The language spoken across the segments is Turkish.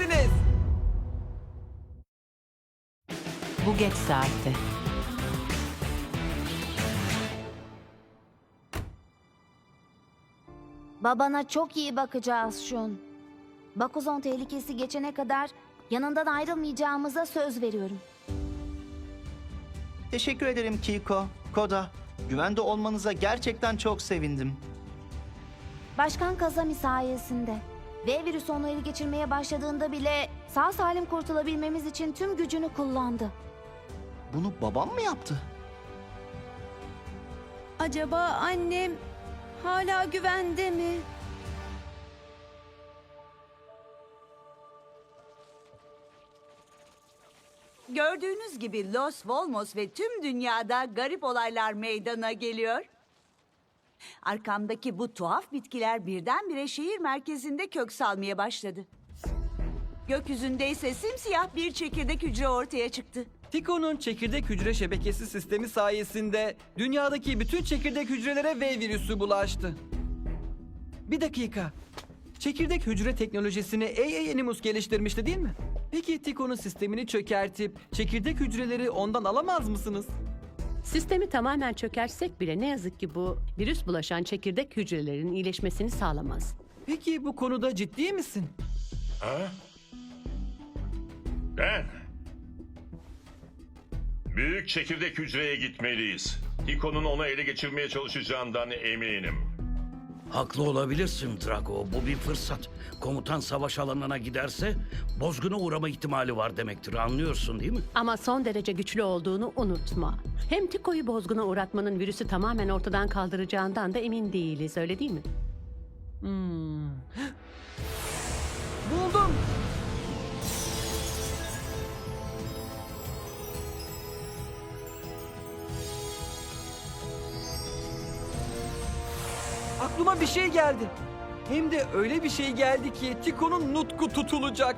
Süpersiniz. Bu geç saatte. Babana çok iyi bakacağız Şun. Bakuzon tehlikesi geçene kadar yanından ayrılmayacağımıza söz veriyorum. Teşekkür ederim Kiko, Koda. Güvende olmanıza gerçekten çok sevindim. Başkan Kazami sayesinde V virüsü onu ele geçirmeye başladığında bile sağ salim kurtulabilmemiz için tüm gücünü kullandı. Bunu babam mı yaptı? Acaba annem hala güvende mi? Gördüğünüz gibi Los Volmos ve tüm dünyada garip olaylar meydana geliyor. Arkamdaki bu tuhaf bitkiler birdenbire şehir merkezinde kök salmaya başladı. Gökyüzünde ise simsiyah bir çekirdek hücre ortaya çıktı. Tiko'nun çekirdek hücre şebekesi sistemi sayesinde dünyadaki bütün çekirdek hücrelere V virüsü bulaştı. Bir dakika. Çekirdek hücre teknolojisini AA Animus geliştirmişti değil mi? Peki Tiko'nun sistemini çökertip çekirdek hücreleri ondan alamaz mısınız? Sistemi tamamen çökersek bile ne yazık ki bu virüs bulaşan çekirdek hücrelerin iyileşmesini sağlamaz. Peki bu konuda ciddi misin? Ha? Ben. Büyük çekirdek hücreye gitmeliyiz. Tiko'nun onu ele geçirmeye çalışacağından eminim. Haklı olabilirsin Drago. Bu bir fırsat. Komutan savaş alanına giderse bozguna uğrama ihtimali var demektir. Anlıyorsun değil mi? Ama son derece güçlü olduğunu unutma. Hem Tiko'yu bozguna uğratmanın virüsü tamamen ortadan kaldıracağından da emin değiliz öyle değil mi? Hmm. Aklıma bir şey geldi. Hem de öyle bir şey geldi ki Tiko'nun nutku tutulacak.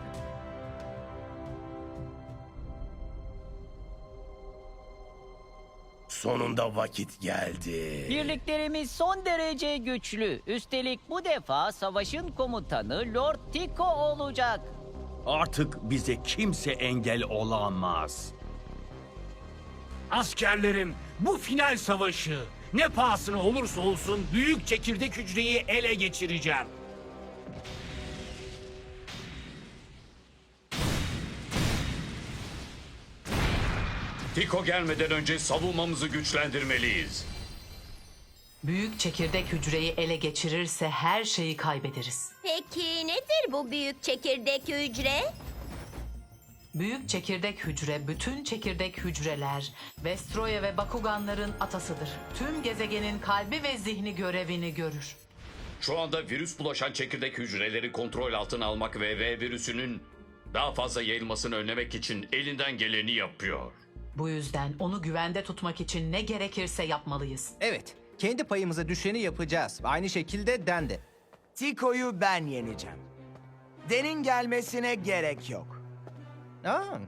Sonunda vakit geldi. Birliklerimiz son derece güçlü. Üstelik bu defa savaşın komutanı Lord Tico olacak. Artık bize kimse engel olamaz. Askerlerim, bu final savaşı ne pahasına olursa olsun büyük çekirdek hücreyi ele geçireceğim. Tiko gelmeden önce savunmamızı güçlendirmeliyiz. Büyük çekirdek hücreyi ele geçirirse her şeyi kaybederiz. Peki nedir bu büyük çekirdek hücre? Büyük çekirdek hücre bütün çekirdek hücreler, Vestroya ve Bakuganların atasıdır. Tüm gezegenin kalbi ve zihni görevini görür. Şu anda virüs bulaşan çekirdek hücreleri kontrol altına almak ve V virüsünün daha fazla yayılmasını önlemek için elinden geleni yapıyor. Bu yüzden onu güvende tutmak için ne gerekirse yapmalıyız. Evet, kendi payımıza düşeni yapacağız. Aynı şekilde Den de. Tiko'yu ben yeneceğim. Den'in gelmesine gerek yok. Aa,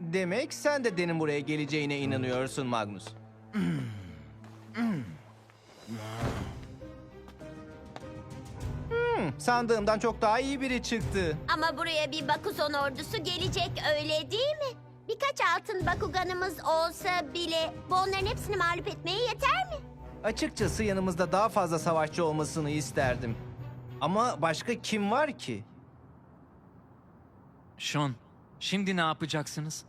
demek sen de Den'in buraya geleceğine inanıyorsun Magnus. Hmm, sandığımdan çok daha iyi biri çıktı. Ama buraya bir Bakuzon ordusu gelecek öyle değil mi? Birkaç altın Bakuganımız olsa bile bu onların hepsini mağlup etmeye yeter mi? Açıkçası yanımızda daha fazla savaşçı olmasını isterdim. Ama başka kim var ki? Sean, şimdi ne yapacaksınız?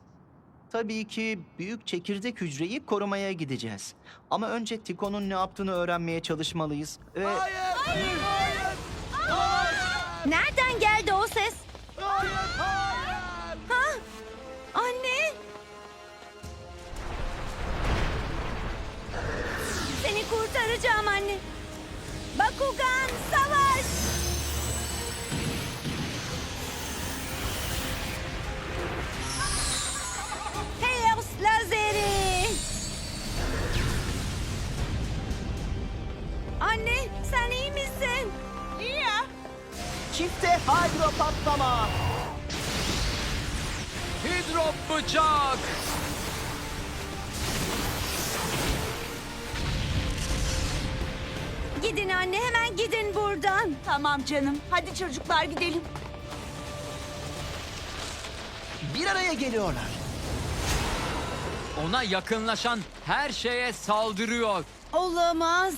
Tabii ki büyük çekirdek hücreyi korumaya gideceğiz. Ama önce Tiko'nun ne yaptığını öğrenmeye çalışmalıyız. Ve Nereden geldi o ses? Ha? Anne! Seni kurtaracağım anne. Bakugan savaş! Hydro patlama. Hidrop bıçak! Gidin anne hemen gidin buradan. Tamam canım. Hadi çocuklar gidelim. Bir araya geliyorlar. Ona yakınlaşan her şeye saldırıyor. Olamaz.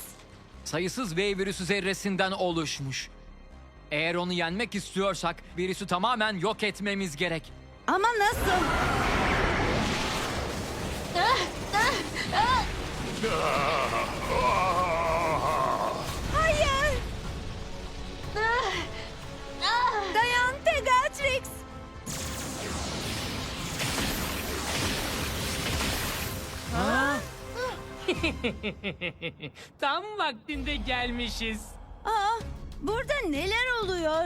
Sayısız V virüsü zerresinden oluşmuş. Eğer onu yenmek istiyorsak virüsü tamamen yok etmemiz gerek. Ama nasıl? Hayır. Dayan Pegatrix. Tam vaktinde gelmişiz. Burada neler oluyor?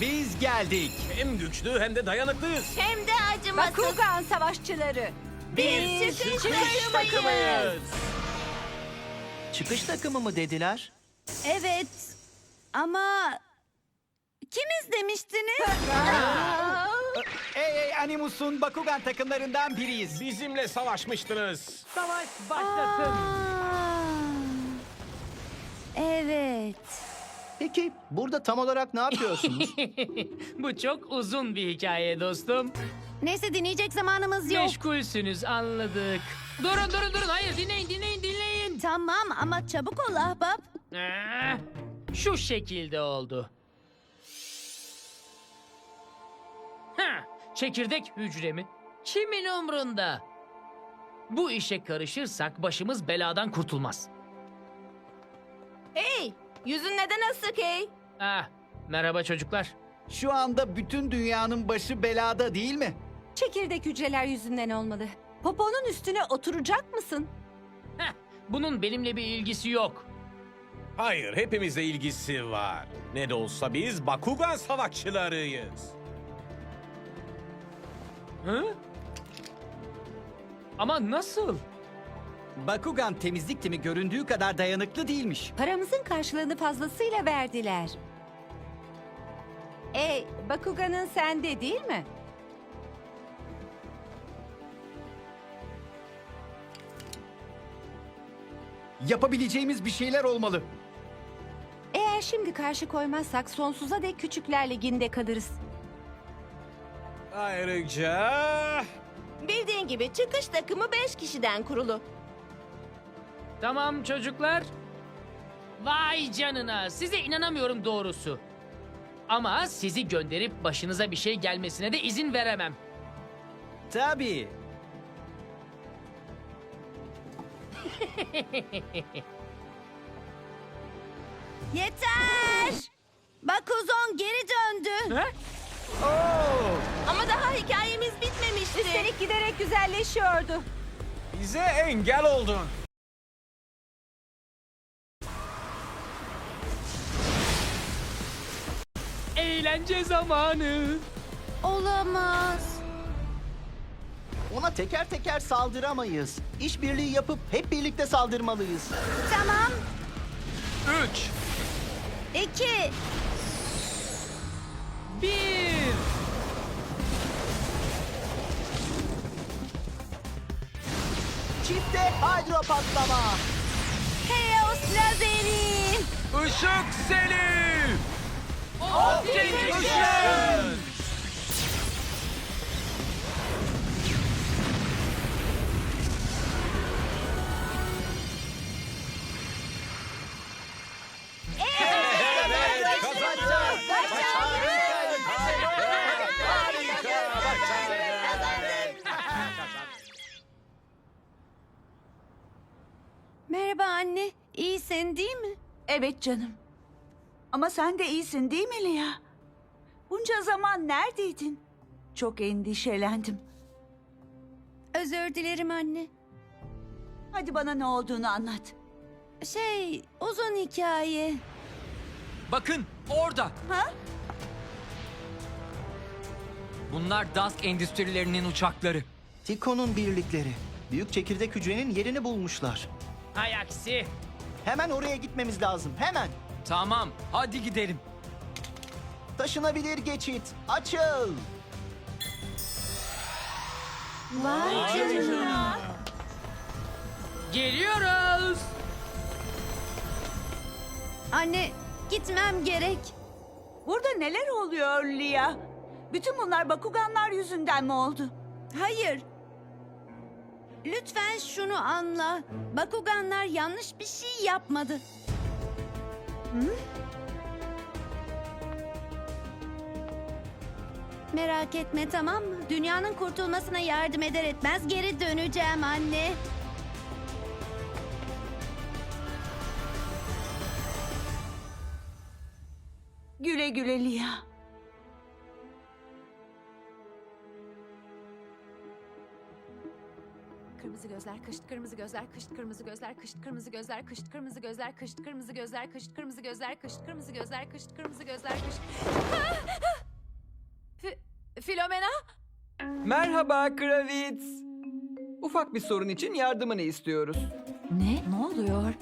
Biz geldik. Hem güçlü hem de dayanıklıyız. Hem de acımasız. Bakugan savaşçıları. Biz çıkış takımıyız. Çıkış takımı mı dediler? Evet. Ama kimiz demiştiniz? Ey ey Animus'un Bakugan takımlarından biriyiz. Bizimle savaşmıştınız. Savaş başlasın. Aa, evet. Peki burada tam olarak ne yapıyorsunuz? Bu çok uzun bir hikaye dostum. Neyse dinleyecek zamanımız yok. Meşgulsünüz anladık. Durun durun durun hayır dinleyin dinleyin dinleyin. Tamam ama çabuk ol ahbap. Ah, Şu şekilde oldu. Ha, çekirdek hücre mi? Kimin umrunda? Bu işe karışırsak başımız beladan kurtulmaz. Hey, yüzün neden asık hey? Ah, merhaba çocuklar. Şu anda bütün dünyanın başı belada değil mi? Çekirdek hücreler yüzünden olmalı. Poponun üstüne oturacak mısın? Heh, bunun benimle bir ilgisi yok. Hayır, hepimizle ilgisi var. Ne de olsa biz Bakugan savaşçılarıyız. Hı? Ama nasıl? Bakugan temizlik timi göründüğü kadar dayanıklı değilmiş. Paramızın karşılığını fazlasıyla verdiler. Ey, Bakugan'ın sende değil mi? Yapabileceğimiz bir şeyler olmalı. Eğer şimdi karşı koymazsak sonsuza dek Küçükler Ligi'nde kalırız. Ayrıca... Bildiğin gibi çıkış takımı 5 kişiden kurulu. Tamam çocuklar. Vay canına size inanamıyorum doğrusu. Ama sizi gönderip başınıza bir şey gelmesine de izin veremem. Tabii. Yeter! Bakuzon geri döndü. Ha? Ama daha hikayemiz bitmemişti. Üstelik giderek güzelleşiyordu. Bize engel oldun. Eğlence zamanı. Olamaz. Ona teker teker saldıramayız. İşbirliği yapıp hep birlikte saldırmalıyız. Tamam. Üç. İki. Bir. Çifte hydro patlama. Heos lazeri. Işık seli. Merhaba anne. İyisin değil mi? Evet canım. Ama sen de iyisin değil mi Lia? Bunca zaman neredeydin? Çok endişelendim. Özür dilerim anne. Hadi bana ne olduğunu anlat. Şey, uzun hikaye. Bakın orada. Ha? Bunlar Dusk endüstrilerinin uçakları. Tiko'nun birlikleri. Büyük çekirdek hücrenin yerini bulmuşlar. Hay aksi. Hemen oraya gitmemiz lazım. Hemen. Tamam, hadi gidelim. Taşınabilir geçit. Açıl. Vay canına. Geliyoruz. Anne, gitmem gerek. Burada neler oluyor Lia? Bütün bunlar Bakuganlar yüzünden mi oldu? Hayır. Lütfen şunu anla. Bakuganlar yanlış bir şey yapmadı. Merak etme tamam mı? Dünyanın kurtulmasına yardım eder etmez geri döneceğim anne. Güle güle Lia. Kırmızı gözler, kışt kırmızı gözler, kışt kırmızı gözler, kışt kırmızı gözler, kışt kırmızı gözler, kışt kırmızı gözler, kışt kırmızı gözler, kışt kırmızı gözler, kışt kırmızı gözler, kışt... Fi- Filomena? Merhaba Kravitz. Ufak bir sorun için yardımını istiyoruz. Ne? Ne oluyor?